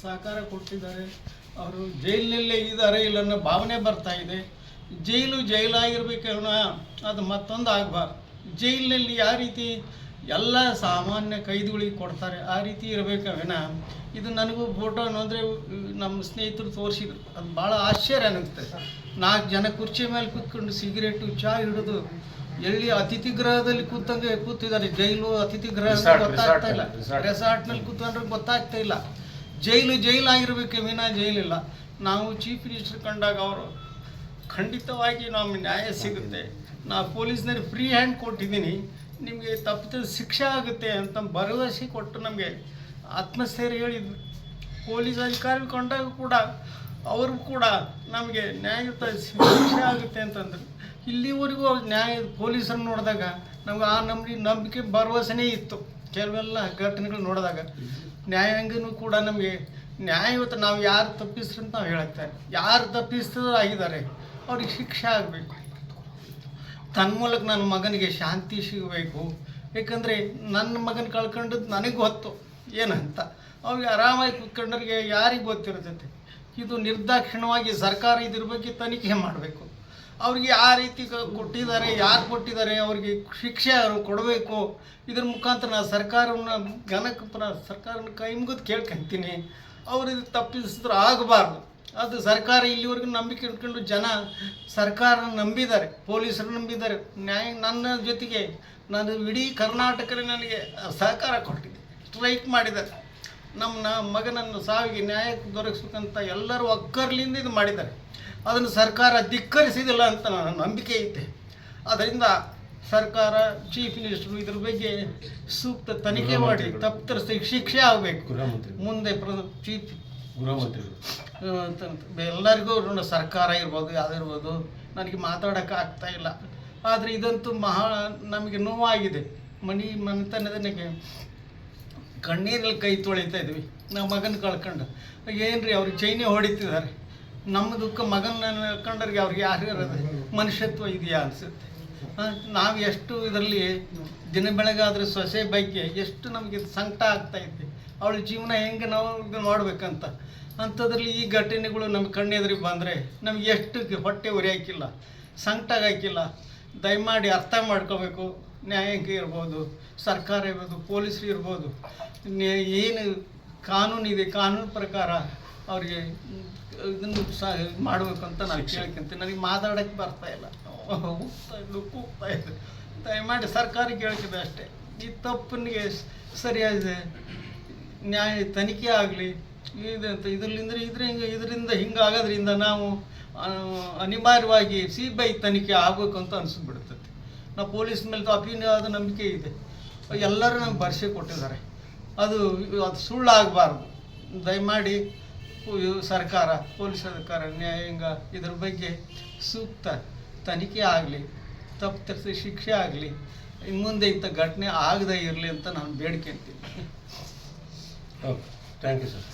ಸಹಕಾರ ಕೊಟ್ಟಿದ್ದಾರೆ. ಅವರು ಜೈಲಿನಲ್ಲೇ ಇದ್ದಾರೆ ಇಲ್ಲ ಅನ್ನೋ ಭಾವನೆ ಬರ್ತಾ ಇದೆ. ಜೈಲು ಜೈಲಾಗಿರ್ಬೇಕನ್ನ ಅದು ಮತ್ತೊಂದು ಆಗಬಾರ್ದು. ಜೈಲಿನಲ್ಲಿ ಯಾವ ರೀತಿ ಎಲ್ಲ ಸಾಮಾನ್ಯ ಕೈದಿಗಳಿಗೆ ಕೊಡ್ತಾರೆ ಆ ರೀತಿ ಇರಬೇಕವೇನ ಇದು ನನಗೂ ಫೋಟೋ ಅಂದರೆ ನಮ್ಮ ಸ್ನೇಹಿತರು ತೋರಿಸಿದ್ರು. ಅದು ಭಾಳ ಆಶ್ಚರ್ಯ ಅನ್ನಿಸ್ತದೆ ನಾಲ್ಕು ಜನ ಕುರ್ಚಿ ಮೇಲೆ ಕೂತ್ಕೊಂಡು ಸಿಗರೇಟು ಚಾ ಹಿಡಿದು ಎಲ್ಲಿ ಅತಿಥಿ ಗೃಹದಲ್ಲಿ ಕೂತಂಗೆ ಕೂತಿದ್ದಾರೆ. ಜೈಲು ಅತಿಥಿ ಗೃಹ ಗೊತ್ತಾಗ್ತಾ ಇಲ್ಲ. ರೆಸಾರ್ಟ್ನಲ್ಲಿ ಕೂತ್ಕೊಂಡ್ರೆ ಗೊತ್ತಾಗ್ತಾ ಇಲ್ಲ. ಜೈಲು ಜೈಲಾಗಿರ್ಬೇಕು ವಿನ, ಜೈಲಿಲ್ಲ. ನಾವು ಚೀಫ್ ಮಿನಿಸ್ಟರ್ ಕಂಡಾಗ ಅವರು, ಖಂಡಿತವಾಗಿ ನಮಗೆ ನ್ಯಾಯ ಸಿಗುತ್ತೆ. ನಾ ಪೊಲೀಸ್ನಲ್ಲಿ ಫ್ರೀ ಹ್ಯಾಂಡ್ ಕೊಟ್ಟಿದ್ದೀನಿ. ನಿಮಗೆ ತಪ್ಪಿದ ಶಿಕ್ಷೆ ಆಗುತ್ತೆ ಅಂತ ಭರವಸೆ ಕೊಟ್ಟು ನಮಗೆ ಆತ್ಮಸ್ಥೈರ್ಯ ಹೇಳಿದ್ರು ಪೊಲೀಸ್ ಅಧಿಕಾರಿ ಕೊಂಡಾಗ ಕೂಡ, ಅವರು ಕೂಡ ನಮಗೆ ನ್ಯಾಯಯುತ ಶಿಕ್ಷೆ ಆಗುತ್ತೆ ಅಂತಂದ್ರು. ಇಲ್ಲಿವರೆಗೂ ನ್ಯಾಯ ಪೊಲೀಸರು ನೋಡಿದಾಗ ನಮ್ಗೆ ಆ ನಂಬಿಕೆ ನಂಬಿಕೆ, ಭರವಸೆನೇ ಇತ್ತು. ಕೆಲವೆಲ್ಲ ಘಟನೆಗಳು ನೋಡಿದಾಗ. ನ್ಯಾಯಾಂಗನೂ ಕೂಡ ನಮಗೆ ನ್ಯಾಯಯುತ ನಾವು ಯಾರು ತಪ್ಪಿಸ್ರು ಅಂತ ನಾವು ಹೇಳುತ್ತೇವೆ ಯಾರು ತಪ್ಪಿಸ್ತರೋ ಆಗಿದ್ದಾರೆ, ಅವ್ರಿಗೆ ಶಿಕ್ಷೆ ಆಗಬೇಕು. ತನ್ನ ಮೂಲಕ ನನ್ನ ಮಗನಿಗೆ ಶಾಂತಿ ಸಿಗಬೇಕು. ಏಕೆಂದರೆ ನನ್ನ ಮಗನ ಕಳ್ಕೊಂಡದ್ದು ನನಗೆ ಗೊತ್ತು. ಏನಂತ? ಅವ್ರಿಗೆ ಆರಾಮಾಗಿ ಕುತ್ಕೊಂಡ್ರಿಗೆ ಯಾರಿಗೆ ಗೊತ್ತಿರ್ತೈತೆ? ಇದು ನಿರ್ದಾಕ್ಷಿಣ್ಯವಾಗಿ ಸರ್ಕಾರ ಇದ್ರ ಬಗ್ಗೆ ತನಿಖೆ ಮಾಡಬೇಕು. ಅವ್ರಿಗೆ ಯಾವ ರೀತಿ ಕೊಟ್ಟಿದ್ದಾರೆ, ಯಾರು ಕೊಟ್ಟಿದ್ದಾರೆ, ಅವ್ರಿಗೆ ಶಿಕ್ಷೆ ಅವರು ಕೊಡಬೇಕು? ಇದ್ರ ಮುಖಾಂತರ ನಾನು ಸರ್ಕಾರವನ್ನು ಪ್ರ ಸರ್ಕಾರನ ಕೈ ಮುಗಿದು ಕೇಳ್ಕೊಂತೀನಿ. ಅವ್ರು ತಪ್ಪಿಸಿದ್ರೆ ಆಗಬಾರ್ದು. ಅದು ಸರ್ಕಾರ ಇಲ್ಲಿವರೆಗೂ ನಂಬಿಕೆ ಇಟ್ಕೊಂಡು ಜನ ಸರ್ಕಾರ ನಂಬಿದ್ದಾರೆ, ಪೊಲೀಸರು ನಂಬಿದ್ದಾರೆ. ನ್ಯಾಯ ನನ್ನ ಜೊತೆಗೆ ನಾನು ಇಡೀ ಕರ್ನಾಟಕದಲ್ಲಿ ನನಗೆ ಸಹಕಾರ ಕೊಟ್ಟಿದೆ, ಸ್ಟ್ರೈಕ್ ಮಾಡಿದ್ದಾರೆ. ನಮ್ಮ ಮಗನನ್ನು ಸಾವಿಗೆ ನ್ಯಾಯ ದೊರಕಿಸ್ಬೇಕಂತ ಎಲ್ಲರೂ ಒಕ್ಕರ್ಲಿಂದ ಇದು ಮಾಡಿದ್ದಾರೆ. ಅದನ್ನು ಸರ್ಕಾರ ಧಿಕ್ಕರಿಸಿದಿಲ್ಲ ಅಂತ ನನ್ನ ನಂಬಿಕೆ ಐತೆ. ಅದರಿಂದ ಸರ್ಕಾರ ಚೀಫ್ ಮಿನಿಸ್ಟರ್ ಇದ್ರ ಬಗ್ಗೆ ಸೂಕ್ತ ತನಿಖೆ ಮಾಡಿ ತಪ್ಪಿತಸ್ಥರಿಗೆ ಶಿಕ್ಷೆ ಆಗಬೇಕು. ಮುಂದೆ ಪ್ರ ಚೀಫ್ ಗೃಹಮಂತ್ರಿ ಎಲ್ಲರಿಗೂ ಋಣ ಸರ್ಕಾರ ಇರ್ಬೋದು ಯಾವ್ದಿರ್ಬೋದು ನನಗೆ ಮಾತಾಡೋಕೆ ಆಗ್ತಾ ಇಲ್ಲ. ಆದರೆ ಇದಂತೂ ಮಹಾ ನಮಗೆ ನೋವಾಗಿದೆ. ಮನಿ ಮನೆತನದ ನನಗೆ ಕಣ್ಣೀರಲ್ಲಿ ಕೈ ತೊಳಿತಾ ಇದ್ವಿ. ನಾವು ಮಗನ ಕಳ್ಕೊಂಡು. ಏನು ರೀ ಅವ್ರಿಗೆ ಚೈನಿ ಹೊಡಿತಿದ್ದಾರೆ. ನಮ್ಮ ದುಃಖ ಮಗನ ಕಂಡ್ರಿಗೆ ಅವ್ರಿಗೆ ಯಾರು ಇರೋದು? ಮನುಷ್ಯತ್ವ ಇದೆಯಾ ಅನಿಸುತ್ತೆ. ನಾವು ಎಷ್ಟು ಇದರಲ್ಲಿ ದಿನ ಬೆಳಗಾದ್ರೆ ಸೊಸೆ ಬಗ್ಗೆ ಎಷ್ಟು ನಮಗೆ ಸಂಕಟ ಆಗ್ತಾ ಇದೆ ಅವಳ ಜೀವನ ಹೆಂಗೆ ನಾವು ಮಾಡಬೇಕಂತ ಅಂಥದ್ರಲ್ಲಿ ಈ ಘಟನೆಗಳು ನಮ್ಮ ಕಣ್ಣೆದುರಿಗೆ ಬಂದರೆ ನಮ್ಗೆ ಎಷ್ಟು ಹೊಟ್ಟೆ ಉರಿ ಹಾಕಿಲ್ಲ ಸಂಕಟ ಹಾಕಿಲ್ಲ ದಯಮಾಡಿ ಅರ್ಥ ಮಾಡ್ಕೋಬೇಕು. ನ್ಯಾಯಾಂಗ ಇರ್ಬೋದು ಸರ್ಕಾರ ಇರ್ಬೋದು ಪೊಲೀಸರು ಇರ್ಬೋದು ಏನು ಕಾನೂನಿದೆ ಕಾನೂನು ಪ್ರಕಾರ ಅವ್ರಿಗೆ ಇದನ್ನು ಸಹ ಮಾಡಬೇಕು ಅಂತ ನಾನು ಕೇಳ್ಕೊಂತೀನಿ. ನನಗೆ ಮಾತಾಡೋಕ್ಕೆ ಬರ್ತಾ ಇಲ್ಲ. ಹೋಗ್ತಾ ಇದ್ದು ಕೂಗ್ತಾ ಇದ್ದು ದಯಮಾಡಿ ಸರ್ಕಾರಕ್ಕೆ ಕೇಳ್ತಿದ್ದೆ ಅಷ್ಟೇ. ಈ ತಪ್ಪನಿಗೆ ಸರಿಯಾಗಿದೆ. ನ್ಯಾಯ ತನಿಖೆ ಆಗಲಿ ಇದಂತ ಇದರಿಂದ ಇದ್ರ ಇದರಿಂದ ಹಿಂಗಾಗೋದ್ರಿಂದ ನಾವು ಅನಿವಾರ್ಯವಾಗಿ ಸಿ ಬಿ ಐ ತನಿಖೆ ಆಗಬೇಕು ಅಂತ ಅನಿಸ್ಬಿಡ್ತೈತಿ. ನಾವು ಪೊಲೀಸ್ ಮೇಲೆ ಅಭಿನವಾದ ನಂಬಿಕೆ ಇದೆ. ಎಲ್ಲರೂ ನಮ್ಗೆ ಭರಸೆ ಕೊಟ್ಟಿದ್ದಾರೆ. ಅದು ಅದು ಸುಳ್ಳಾಗಬಾರ್ದು. ದಯಮಾಡಿ ಸರ್ಕಾರ, ಪೊಲೀಸ್ ಅಧಿಕಾರ, ನ್ಯಾಯಾಂಗ ಇದ್ರ ಬಗ್ಗೆ ಸೂಕ್ತ ತನಿಖೆ ಆಗಲಿ ತಪ್ಪಿತರಿಸಿ ಶಿಕ್ಷೆ ಆಗಲಿ ಇನ್ನು ಮುಂದೆ ಇಂಥ ಘಟನೆ ಆಗದೇ ಇರಲಿ ಅಂತ ನಾನು ಬೇಡ್ಕೊಂತೀನಿ ಓಕೆ, ಥ್ಯಾಂಕ್ ಯು ಸರ್.